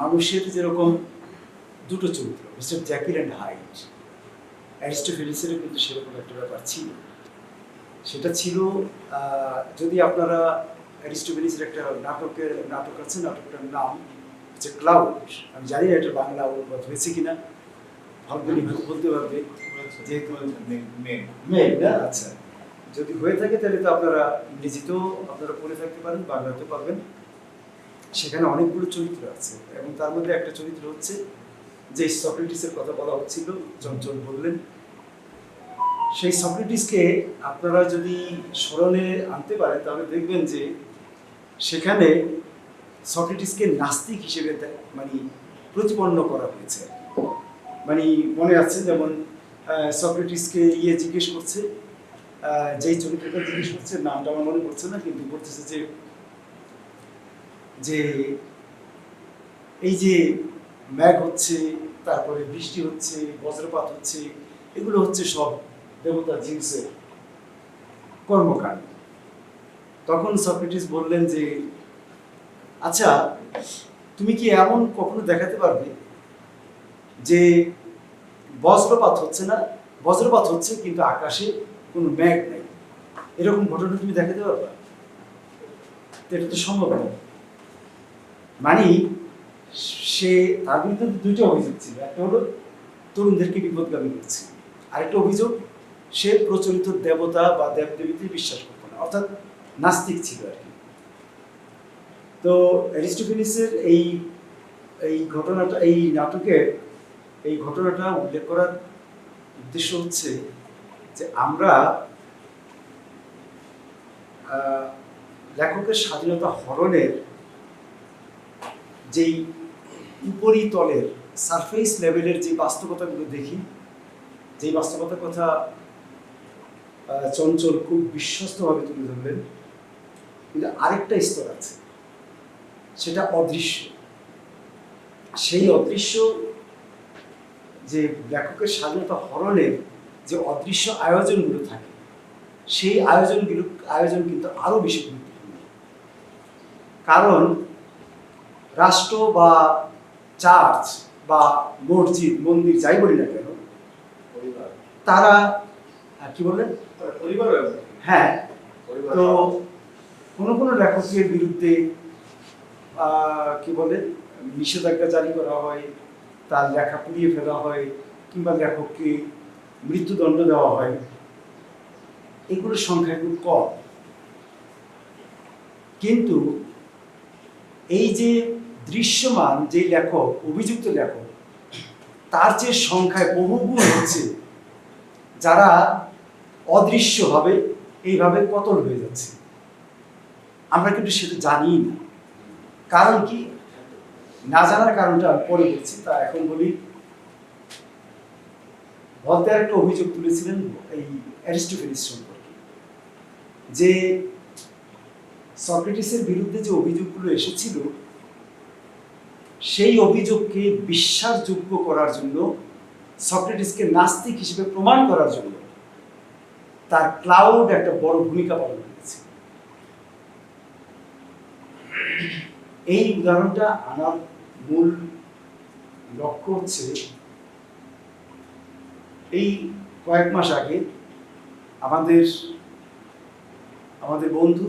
মানুষের যেরকম দুটো চরিত্র মিস্টার জ্যাকিল অ্যান্ড হাইট। অ্যারিস্টোফেলিসের কিন্তু সেরকম একটা ব্যাপার ছিল। সেটা ছিল যদি আপনারা অ্যারিস্টোফেলিসের একটা নাটকের নাটক আছে নাটকটার নাম হচ্ছে ক্লাউড। আমি জানি না এটা বাংলা অনুবাদ হয়েছে কিনা। ভালগুলি হয়তো বলতে পারবে। যেহেতু মেয়ে না? আচ্ছা। যদি হয়ে থাকে তাহলে তো আপনারা ইংরেজিতেও আপনারা পড়ে থাকতে পারেন বাংলাতেও পারবেন। সেখানে অনেকগুলো চরিত্র আছে। এবং তার মধ্যে একটা চরিত্র হচ্ছে যে সক্রেটিসের কথা বলা হচ্ছিল, চঞ্চল বললেন। সেই সক্রেটিসকে আপনারা যদি স্মরণে আনতে পারেন, তাহলে দেখবেন যে সেখানে সক্রেটিসকে নাস্তিক হিসেবে মানে প্রতিপন্ন করা হয়েছে। মানে মনে আছে যেমন সক্রেটিসকে ইয়ে জিজ্ঞেস করছে যেই চরিত্রটা জিজ্ঞেস করছে, নামটা আমার মনে পড়ছে না, কিন্তু বলতেছে যে যে এই যে ম্যাঘ হচ্ছে, তারপরে বৃষ্টি হচ্ছে, বজ্রপাত হচ্ছে, এগুলো হচ্ছে সব দেবতা জিউসের কর্মকাণ্ড। তখন সক্রেটিস বললেন যে আচ্ছা তুমি কি এমন কখনো দেখাতে পারবে যে বজ্রপাত হচ্ছে না? বজ্রপাত হচ্ছে কিন্তু আকাশে কোনো ম্যাঘ নেই। এরকম ঘটনা তুমি দেখাতে পারবে? এটা তো সম্ভব না মানে সে, তার বিরুদ্ধে দুইটা অভিযোগ ছিল। একটা হলো তরুণদেরকে বিপদগামী করছে, আরেকটা অভিযোগ সে প্রচলিত দেবতা বা দেব দেবদেবীতে বিশ্বাস করতো না, অর্থাৎ নাস্তিক ছিল আর কি। তো অ্যারিস্টোফেনিসের এই এই ঘটনাটা, এই নাটকে, এই ঘটনাটা উল্লেখ করার উদ্দেশ্য হচ্ছে যে আমরা লেখকের স্বাধীনতা হরণের যেই উপরিতলের সারফেস লেভেলের যে বাস্তবতাগুলো দেখি, যেই বাস্তবতার কথা চঞ্চল খুব বিশ্বস্তভাবে তুলে ধরলেন, কিন্তু আরেকটা স্তর আছে, সেটা অদৃশ্য। সেই অদৃশ্য যে লেখকের স্বাধীনতা হরণের যে অদৃশ্য আয়োজনগুলো থাকে, সেই আয়োজনগুলো, আয়োজন কিন্তু আরও বেশি গুরুত্বপূর্ণ। কারণ রাষ্ট্র বা চার্চ বা মসজিদ মন্দির যাই বলি না কেন তারা কি বললেন? হ্যাঁ। তো কোনো কোনো লেখকের বিরুদ্ধে কি বলে নিষেধাজ্ঞা জারি করা হয় তার লেখা পুড়িয়ে ফেলা হয় কিংবা লেখককে মৃত্যুদণ্ড দেওয়া হয় এগুলোর সংখ্যা খুব কম। কিন্তু এই যে দৃশ্যমান যে লেখক, অভিযুক্ত লেখক, তার যে সংখ্যায় বহুগুণ হচ্ছে যারা অদৃশ্যভাবে এইভাবে কতল হয়ে যাচ্ছে। আমরা কিন্তু সেটা জানি না। কারণ কি? না জানার কারণটা পরে বলছি, তা এখন বলি। ভলতেয়ার একটা অভিযোগ তুলেছিলেন এই অ্যারিস্টোফেনিস সম্পর্কে, যে সক্রেটিসের বিরুদ্ধে যে অভিযোগগুলো এসেছিল সেই অভিযোগকে বিশ্বাসযোগ্য করার জন্য, সক্রেটিসকে নাস্তিক হিসেবে প্রমাণ করার জন্য তার ক্লাউড একটা বড় ভূমিকা পালন করেছে। এই উদাহরণটা আনার মূল লক্ষ্য হচ্ছে, এই কয়েক মাস আগে আমাদের আমাদের বন্ধু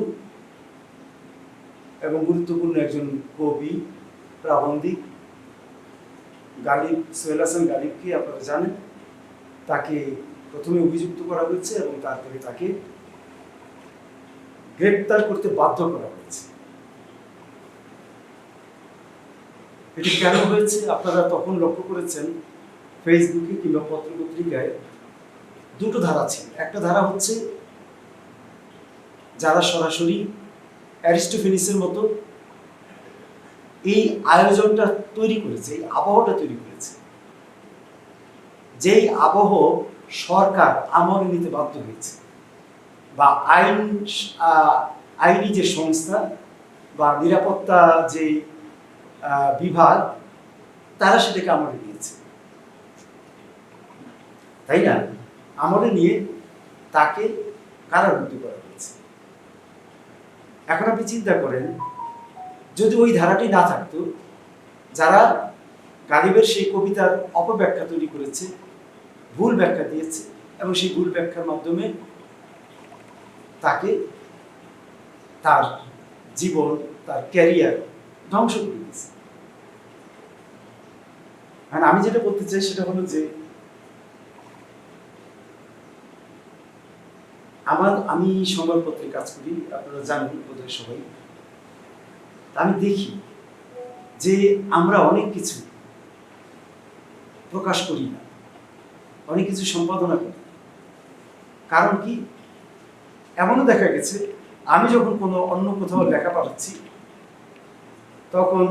এবং গুরুত্বপূর্ণ একজন কবি প্রাবন্ধিক গালিব, সোহেল হাসান গালিবকে আপনারা জানেন। তাকে প্রথমে অভিযুক্ত করা হয়েছে এবং তারপরে তাকে গ্রেপ্তার করতে বাধ্য করা হয়েছে। এটি কেন হয়েছে? আপনারা তখন লক্ষ্য করেছেন, ফেসবুকে কিংবা পত্রপত্রিকায় দুটো ধারা ছিল। একটা ধারা হচ্ছে, যারা সরাসরি অ্যারিস্টোফেনিসের মতো এই আয়োজনটা তৈরি করেছে, এই আবহাওয়াটা তৈরি করেছে। যেই আবহ সরকার আমলে নিতে বাধ্য হয়েছে বা আইন আইনি যে সংস্থা বা নিরাপত্তা যে বিভাগ, তারা সেটাকে আমলে নিয়েছে। তাই না? আমলে নিয়ে তাকে কারারুদ্ধ করা হয়েছে। এখন আপনি চিন্তা করেন যদি ওই ধারাটি না থাকতো, যারা গালিবের সেই কবিতার অপব্যাখ্যা তৈরি করেছে, ভুল ব্যাখ্যা দিয়েছে এবং সেই ভুল ব্যাখ্যার মাধ্যমে তাকে তার জীবন, তার ক্যারিয়ার ধ্বংস করে দিয়েছে। আর আমি যেটা বলতে চাই সেটা হলো যে, আমার, আমি সংবাদপত্রে কাজ করি, আপনারা জানেন বোধহয় সবাই আমি দেখি যে আমরা অনেক কিছু প্রকাশ করি না, অনেক কিছু সম্পাদনা করি। কারণ কি? এমনও দেখা গেছে, আমি যখন কোনো অন্য কোথাও লেখা পাঠাচ্ছি, তখন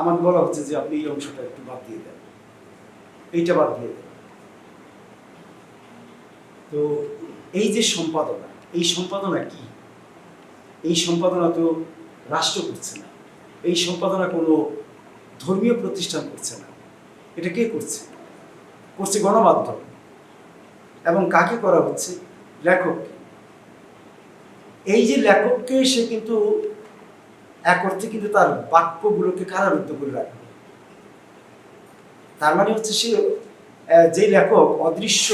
আমাকে বলা হচ্ছে যে আপনি এই অংশটা একটু বাদ দিয়ে দেন। এইটা বাদ দিয়ে দেন। তো এই যে সম্পাদনা, এই সম্পাদনা কি? এই সম্পাদনা তো রাষ্ট্র করছে না। এই সম্পাদনা কোনো ধর্মীয় প্রতিষ্ঠান করছে না। এটা কে করছে? করছে গণমাধ্যম। এবং কাকে করা হচ্ছে? লেখককে। এই যে লেখককে সে কিন্তু এক অর্থে কিন্তু তার বাক্যগুলোকে কারারুদ্ধ করে রাখবে। তার মানে হচ্ছে সে যে লেখক অদৃশ্য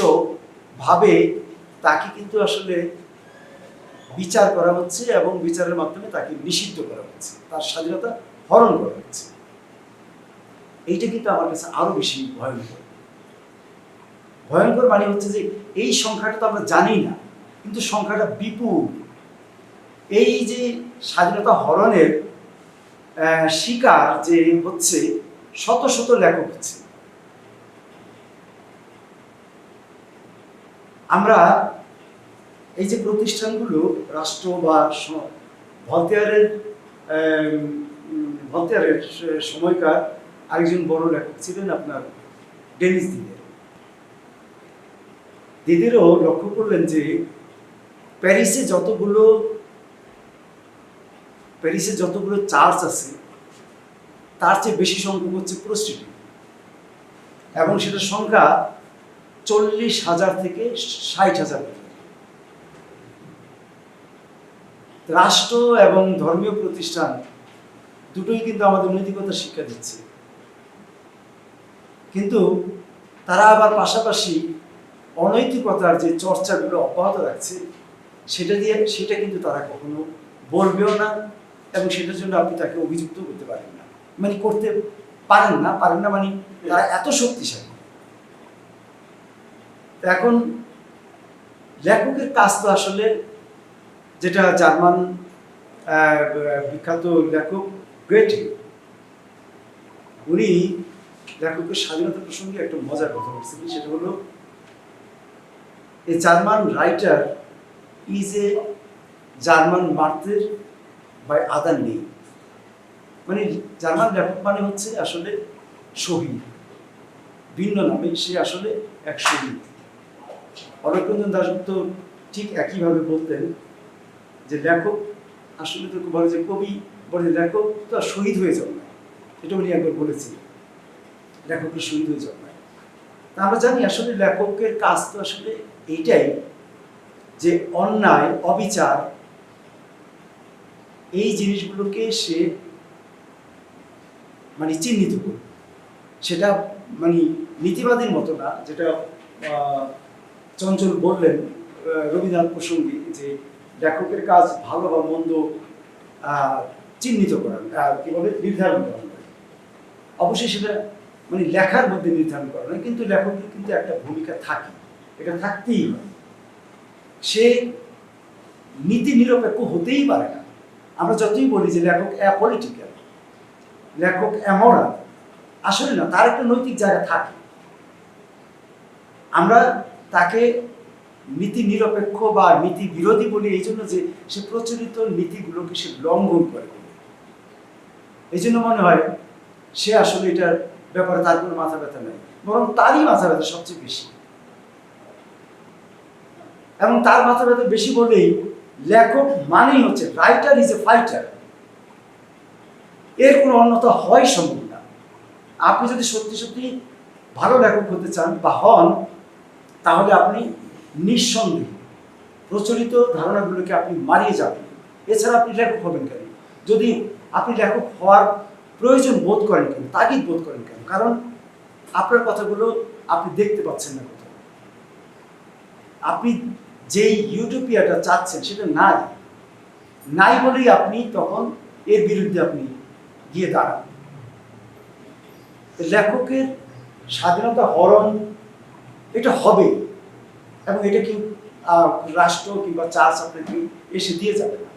ভাবে তাকে কিন্তু আসলে বিচার করা হচ্ছে এবং বিচারের মাধ্যমে তাকে নিষিদ্ধ করা হচ্ছে। তার স্বাধীনতা হরণ করা হচ্ছে। এইটা কিন্তু আমার কাছে আরও বেশি ভয়ঙ্কর। ভয়ঙ্কর মানে হচ্ছে যে এই সংখ্যাটা তো আমরা জানি না, কিন্তু সংখ্যাটা বিপুল। এই যে স্বাধীনতা হরণের শিকার যে হচ্ছে, শত শত লেখক হচ্ছে। আমরা এই যে প্রতিষ্ঠানগুলো রাষ্ট্র বা ভলতেয়ারের ভলতেয়ারের সময়কার আরেকজন বড় লেখক ছিলেন আপনার ডেনিস দিদের। দিদেরও লক্ষ্য করলেন যে প্যারিসে যতগুলো প্যারিসে যতগুলো চার্চ আছে, তার চেয়ে বেশি সংখ্যক হচ্ছে প্রস্টিটিউট এবং সেটার সংখ্যা চল্লিশ হাজার থেকে ষাট হাজার পর্যন্ত। রাষ্ট্র এবং ধর্মীয় প্রতিষ্ঠান দুটোই কিন্তু আমাদের নৈতিকতার শিক্ষা দিচ্ছে। কিন্তু তারা আবার পাশাপাশি অনৈতিকতার যে চর্চাগুলো অব্যাহত রাখছে, সেটা দিয়ে, সেটা কিন্তু তারা কখনো বলবেও না এবং সেটার জন্য আপনি তাকে অভিযুক্ত করতে পারেন না। মানে করতে পারেন না পারেন না মানে তারা এত শক্তিশালী। এখন লেখকের কাজ তো আসলে যেটা জার্মান বিখ্যাত লেখক গ্রেটে উনি লেখকের স্বাধীনতা প্রসঙ্গে একটা মজার কথা বলছিলেন, সেটা হলো, a German writer is a German মার্থের by other নেই। মানে জার্মান লেখক মানে হচ্ছে আসলে শহীদ ভিন্ন নামে সে আসলে এক শহীদ অরবিন্দ দাশগুপ্ত ঠিক একইভাবে বলতেন যে লেখক, আসলে তো বলে যে কবি, বলে লেখক, তো আর শহীদ হয়ে না। এটা উনি একবার বলেছিলেন। লেখকের শহীদ হয়ে না। তা আমরা জানি আসলে লেখকের কাজ তো আসলে এইটাই যে অন্যায়, অবিচার, এই জিনিসগুলোকে সে মানে চিহ্নিত করবে। সেটা মানে নীতিবাদীর মতো না, যেটা চঞ্চল বললেন রবীন্দ্রনাথ প্রসঙ্গে যে লেখকের কাজ ভালো বা মন্দ চিহ্নিত করা কি বলে, নির্ধারণ করা। অবশ্যই সেটা মানে লেখার মধ্যে নির্ধারণ করা নয়, কিন্তু লেখকের কিন্তু একটা ভূমিকা থাকে। এটা থাকতেই হয়। সে নীতি নিরপেক্ষ হতেই পারে না। আমরা যতই বলি যে লেখক অ্যাপলিটিক্যাল লেখক অ্যামোরাল আসলে না, তার একটা নৈতিক জায়গা থাকে। আমরা তাকে নীতি নিরপেক্ষ বা নীতি বিরোধী বলি এই জন্য যে সে প্রচলিত নীতিগুলোকে সে লঙ্ঘন করে। এই জন্য মনে হয় সে আসলে এটার ব্যাপারে তার কোনো মাথা ব্যথা নেই, বরং তারই মাথা ব্যথা সবচেয়ে বেশি। এবং তার মাথা ব্যথা বেশি বলেই লেখক মানেই হচ্ছে রাইটার ইজ এ ফাইটার এর কোনো অন্যতা হয় সম্ভব না। আপনি যদি সত্যি সত্যি ভালো লেখক হতে চান বা হন, তাহলে আপনি নিঃসন্দেহে প্রচলিত ধারণাগুলোকে আপনি মারিয়ে যাবেন। এছাড়া আপনি লেখক হবেন কেন? যদি আপনি লেখক হওয়ার প্রয়োজন বোধ করেন কেন, তাগিদ বোধ করেন কেন? কারণ আপনার কথাগুলো আপনি দেখতে পাচ্ছেন না কোথাও। আপনি যেই ইউটোপিয়াটা চাচ্ছেন সেটা নাই। নাই বলেই আপনি তখন এর বিরুদ্ধে আপনি গিয়ে দাঁড়ান। লেখকের স্বাধীনতা হরণ এটা হবে এবং এটা কেউ রাষ্ট্র কিংবা চার্চ আপনাকে এসে দিয়ে যাবে না।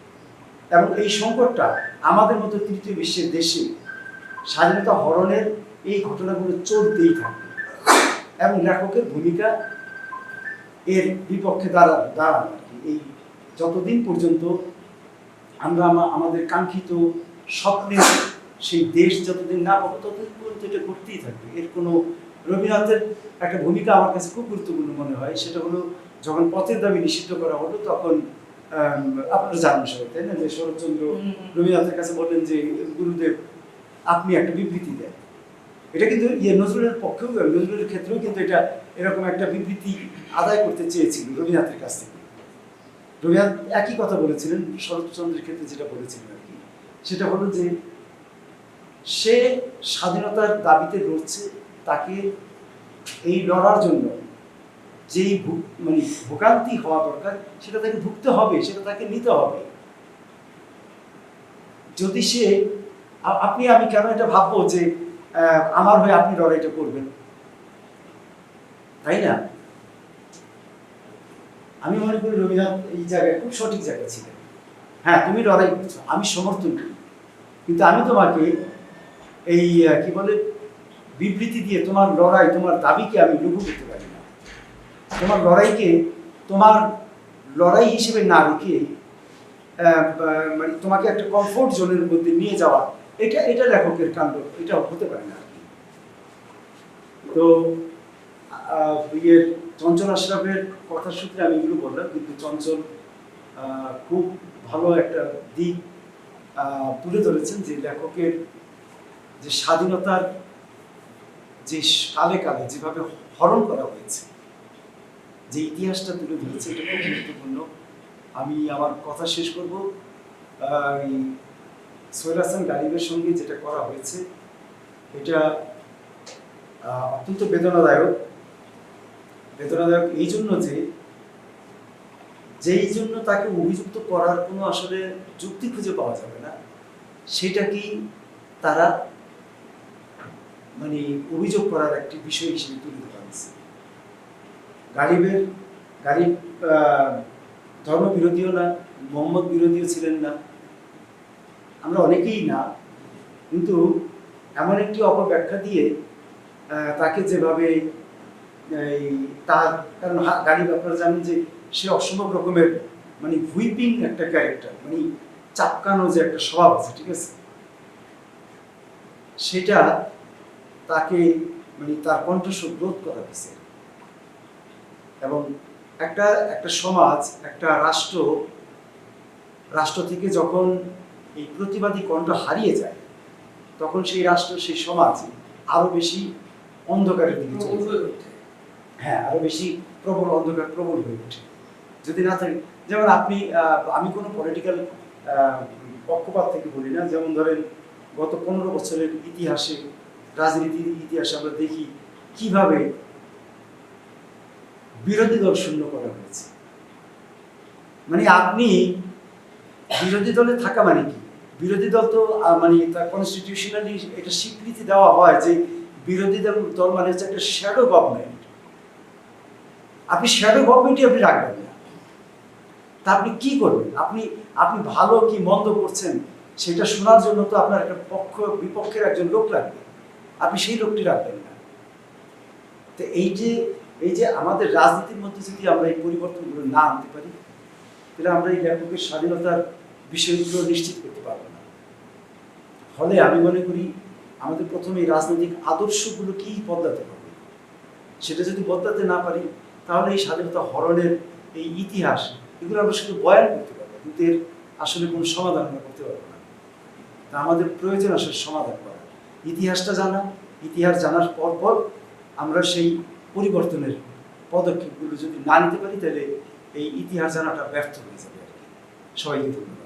এবং এই সংকটটা আমাদের মতো তৃতীয় বিশ্বের দেশে স্বাধীনতা হরণের এই ঘটনাগুলো চলতেই থাকবে। এবং লেখকের ভূমিকা এর বিপক্ষে দাঁড়া দাঁড়ানো আর কি। এই যতদিন পর্যন্ত আমরা আমাদের কাঙ্ক্ষিত স্বপ্নের সেই দেশ যতদিন না পাবো, ততদিন পর্যন্ত এটা ঘটতেই থাকবে। এর কোনো রবীন্দ্রনাথের একটা ভূমিকা আমার কাছে খুব গুরুত্বপূর্ণ মনে হয় সেটা হলো যখন পথের দাবি নিষিদ্ধ করা হলো তখন আপনারা জানেন সবাই তাই না? যে শরৎচন্দ্র রবীন্দ্রনাথের কাছে বললেন যে গুরুদেব আপনি একটা বিবৃতি দেন। এটা কিন্তু ইয়ে নজরুলের পক্ষেও নজরুলের ক্ষেত্রেও কিন্তু এটা এরকম একটা বিবৃতি আদায় করতে চেয়েছিল রবীন্দ্রনাথের কাছ থেকে। রবীন্দ্রনাথ একই কথা বলেছিলেন শরৎচন্দ্রের ক্ষেত্রে যেটা বলেছিলেন আর কি। সেটা হলো যে সে স্বাধীনতার দাবিতে লড়ছে তাকে এই লড়ার জন্য যেই মানে ভোগান্তি হওয়া দরকার, সেটা তাকে ভুগতে হবে, সেটা তাকে নিতে হবে। যদি সে আপনি, আমি কেন এটা ভাববো যে আমার হয়ে আপনি লড়াইটা করবেন? তাই না? আমি মনে করি রবীন্দ্রনাথ এই জায়গায় খুব সঠিক জায়গায় ছিলেন। হ্যাঁ তুমি লড়াই করছ, আমি সমর্থন করি। কিন্তু আমি তোমাকে এই কি বলে বিবৃতি দিয়ে তোমার লড়াই, তোমার দাবিকে আমি লঘু করতে পারি না। তোমার লড়াইকে, তোমার লড়াই হিসেবে না রেখে মানে তোমাকে একটা কমফোর্ট জোনের মধ্যে নিয়ে যাওয়া, এটা এটা লেখকের কাণ্ড এটা হতে পারে না তো ইয়ের চঞ্চল আশরাফের কথা সূত্রে আমি এগুলো বললাম, কিন্তু চঞ্চল খুব ভালো একটা দিক তুলে ধরেছেন যে লেখকের যে স্বাধীনতার যে কালে কালে যেভাবে হরণ করা হয়েছে, যে ইতিহাসটা তুলে ধরেছে, এটা খুব গুরুত্বপূর্ণ। আমি আমার কথা শেষ করব। সোহেল হাসান গালিবের সঙ্গে যেটা করা হয়েছে, এটা অত্যন্ত বেদনাদায়ক। বেদনাদায়ক এই জন্য যে, যেই জন্য তাকে অভিযুক্ত করার কোনো আসলে যুক্তি খুঁজে পাওয়া যাবে না, সেটা কি তারা মানে অভিযোগ করার একটি বিষয় হিসেবে তুলে ধরা হয়েছে। গালিবের, গালিব ধর্ম বিরোধীও না, মোহাম্মদ বিরোধীও ছিলেন না। আমরা অনেকেই না, কিন্তু এমন একটি অপব্যাখ্যা দিয়ে তাকে যেভাবে, এই, তার, কারণ গালিব আপনারা জানেন যে সে অসম্ভব রকমের মানে হুইপিং একটা ক্যারেক্টার মানে চাপকানো যে একটা স্বভাব আছে, ঠিক আছে? সেটা তাকে মানে তার কণ্ঠস্বর রোধ করা হয়েছে। এবং একটা একটা সমাজ একটা রাষ্ট্র রাষ্ট্র থেকে যখন এই প্রতিবাদী কণ্ঠ হারিয়ে যায় তখন সেই রাষ্ট্র সেই সমাজ আরও বেশি অন্ধকারের দিকে চলে হ্যাঁ আরও বেশি প্রবল অন্ধকার প্রবল হয়ে ওঠে। যদি না থাকে যেমন আপনি আমি কোনো পলিটিক্যাল পক্ষপাত থেকে বলি না। যেমন ধরেন গত পনেরো বছরের ইতিহাসে রাজনীতির ইতিহাসে আমরা দেখি কীভাবে বিরোধী দল শূন্য করা হয়েছে। মানে আপনি বিরোধী দলে থাকা মানে কি? বিরোধী দল তো মানে তার কনস্টিটিউশনালি এটা স্বীকৃতি দেওয়া হয় যে বিরোধী দল দল মানে হচ্ছে একটা শ্যাডো গভর্নমেন্ট আপনি শ্যাডো গভর্নমেন্টই আপনি রাখবেন না। তা আপনি কি করবেন? আপনি আপনি ভালো কি মন্দ করছেন, সেটা শোনার জন্য তো আপনার একটা পক্ষ, বিপক্ষের একজন লোক লাগবে। আপনি সেই লোকটি রাখবেন না। তো এই যে এই যে আমাদের রাজনীতির মধ্যে যদি আমরা এই পরিবর্তনগুলো না আনতে পারি, তাহলে আমরা এই লেখকের স্বাধীনতার বিষয়গুলো নিশ্চিত করতে পারব না। ফলে আমি মনে করি আমাদের প্রথমে রাজনৈতিক আদর্শগুলো কি বদলাতে হবে? সেটা যদি বদলাতে না পারি, তাহলে এই স্বাধীনতা হরণের এই ইতিহাস, এগুলো আমরা শুধু বয়ান করতে পারব কিন্তু এর আসলে কোনো সমাধান আমরা করতে পারব না। তা আমাদের প্রয়োজন আসলে সমাধান করা। ইতিহাসটা জানা, ইতিহাস জানার পর পর আমরা সেই পরিবর্তনের পদক্ষেপগুলো যদি না নিতে পারি, তাহলে এই ইতিহাস জানাটা ব্যর্থ হয়ে যাবে আর কি। ধন্যবাদ।